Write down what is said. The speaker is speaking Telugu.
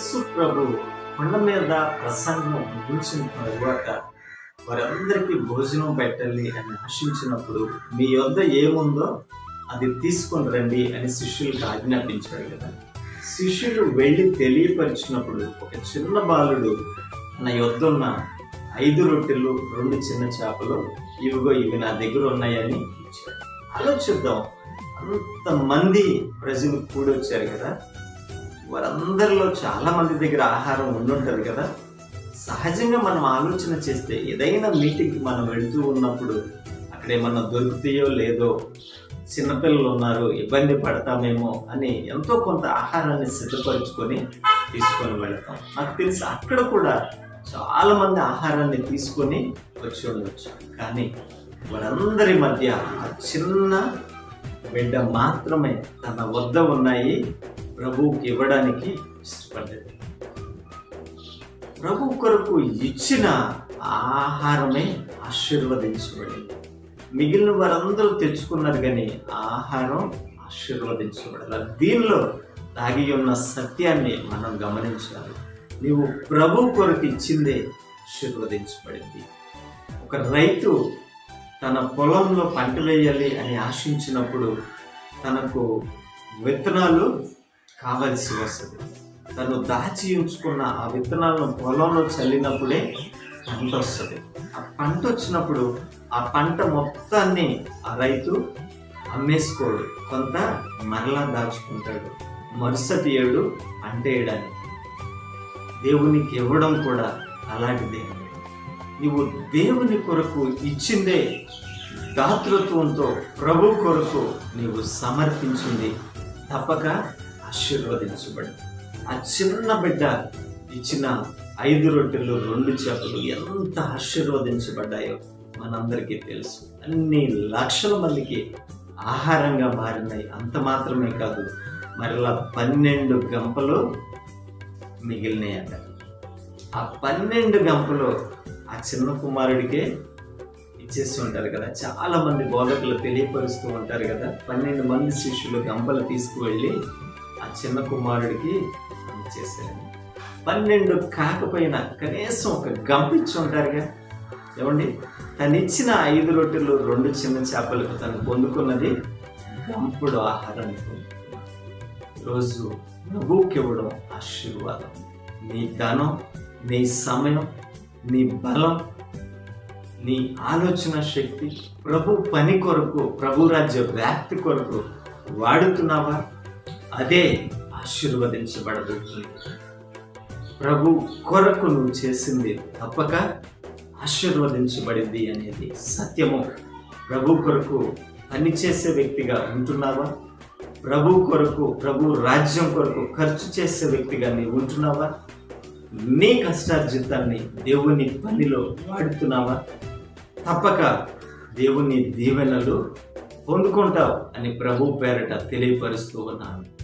యేసు ప్రభు కొండ మీద ప్రసంగం ముగించిన తరువాత వారందరికీ భోజనం పెట్టాలి అని ఆశించినప్పుడు మీ యొద్ద ఏముందో అది తీసుకొని రండి అని శిష్యులకు ఆజ్ఞాపించాడు కదా. శిష్యులు వెళ్ళి తెలియపరిచినప్పుడు ఒక చిన్న బాలుడు నా యొద్ద ఉన్న ఐదు రొట్టెలు రెండు చిన్న చేపలు ఇవిగో ఇవి నా దగ్గర ఉన్నాయని ఇచ్చాడు. ఆలోచిద్దాం. అంతమంది ప్రజలు కూడొచ్చారు కదా. వారందరిలో చాలా మంది దగ్గర ఆహారం ఉండుంటుంది కదా. సహజంగా మనం ఆలోచన చేస్తే ఏదైనా మీటింగ్కి మనం వెళ్తూ ఉన్నప్పుడు అక్కడ ఏమన్నా దొరుకుతాయో లేదో చిన్నపిల్లలు ఉన్నారు ఇబ్బంది పడతామేమో అని ఎంతో కొంత ఆహారాన్ని సిద్ధపరచుకొని తీసుకొని వెళ్తాం. నాకు తెలిసి అక్కడ కూడా చాలా మంది ఆహారాన్ని తీసుకొని వచ్చి ఉండొచ్చు. కానీ వారందరి మధ్య ఆ చిన్న బిడ్డ మాత్రమే తన వద్ద ఉన్నాయి. ప్రభువుకి ఇవ్వడానికి ఇష్టపడలేదు ప్రభు కొరకు ఇచ్చిన ఆహారమే ఆశీర్వదించబడింది. మిగిలిన వారందరూ తెచ్చుకున్నారు కానీ ఆహారం ఆశీర్వదించబడాలి దీనిలో దాగి ఉన్న సత్యాన్ని మనం గమనించాలి. నీవు ప్రభు కొరకు ఇచ్చిందే ఆశీర్వదించబడింది. ఒక రైతు తన పొలంలో పంట వేయాలి అని ఆశించినప్పుడు తనకు విత్తనాలు కావలసి వస్తుంది. తను దాచి ఉంచుకున్న ఆ విత్తనాలను పొలంలో చల్లినప్పుడే పంట వస్తుంది. ఆ పంట వచ్చినప్పుడు ఆ పంట మొత్తాన్ని ఆ రైతు అమ్మేసుకోడు. కొంత మరలా దాచుకుంటాడు. మరుసటి ఏడు పంట వేయడానికి దేవునికి ఇవ్వడం కూడా అలాంటిదే. నువ్వు దేవుని కొరకు ఇచ్చిందే దాతృత్వంతో ప్రభు కొరకు నీవు సమర్పించింది తప్పక ఆశీర్వదించబడి ఆ చిన్న బిడ్డ ఇచ్చిన ఐదు రొట్టెలు రెండు చేపలు ఎంత ఆశీర్వదించబడ్డాయో మనందరికీ తెలుసు. అన్ని లక్షల మందికి ఆహారంగా మారినాయి. అంత మాత్రమే కాదు మరలా పన్నెండు గంపలు మిగిలినాయట. ఆ పన్నెండు గంపలు ఆ చిన్న కుమారుడికే ఇచ్చేస్తూ ఉంటారు కదా. చాలా మంది బోధకులు తెలియపరుస్తూ ఉంటారు కదా పన్నెండు మంది శిష్యులు గంపలు తీసుకువెళ్ళి ఆ చిన్న కుమారుడికి ఇచ్చేసారు పన్నెండు కాకపోయినా కనీసం ఒక గంపించి ఉంటారుగా. ఏమండి? తను ఇచ్చిన ఐదు రొట్టెలు రెండు చిన్న చేపలకు తను పొందుకున్నది గంపుడు ఆహారం రోజు ప్రభువుకి ఇవ్వడం ఆశీర్వాదం. నీ ధనం నీ సమయం నీ బలం నీ ఆలోచన శక్తి ప్రభు పని కొరకు ప్రభు రాజ్య వ్యాప్తి కొరకు వాడుతున్నావా? అదే ఆశీర్వదించబడబోతుంది ప్రభు కొరకు నువ్వు చేసింది తప్పక ఆశీర్వదించబడింది అనేది సత్యము. ప్రభు కొరకు పనిచేసే వ్యక్తిగా ఉంటున్నావా? ప్రభు కొరకు ప్రభు రాజ్యం కొరకు ఖర్చు చేసే వ్యక్తిగా నీవు ఉంటున్నావా? నీ కష్టార్జితాన్ని దేవుని పనిలో వాడుతున్నావా? తప్పక దేవుని దీవెనలు పొందుకుంటావు అని ప్రభు పేరట తెలియపరుస్తూ ఉన్నాను.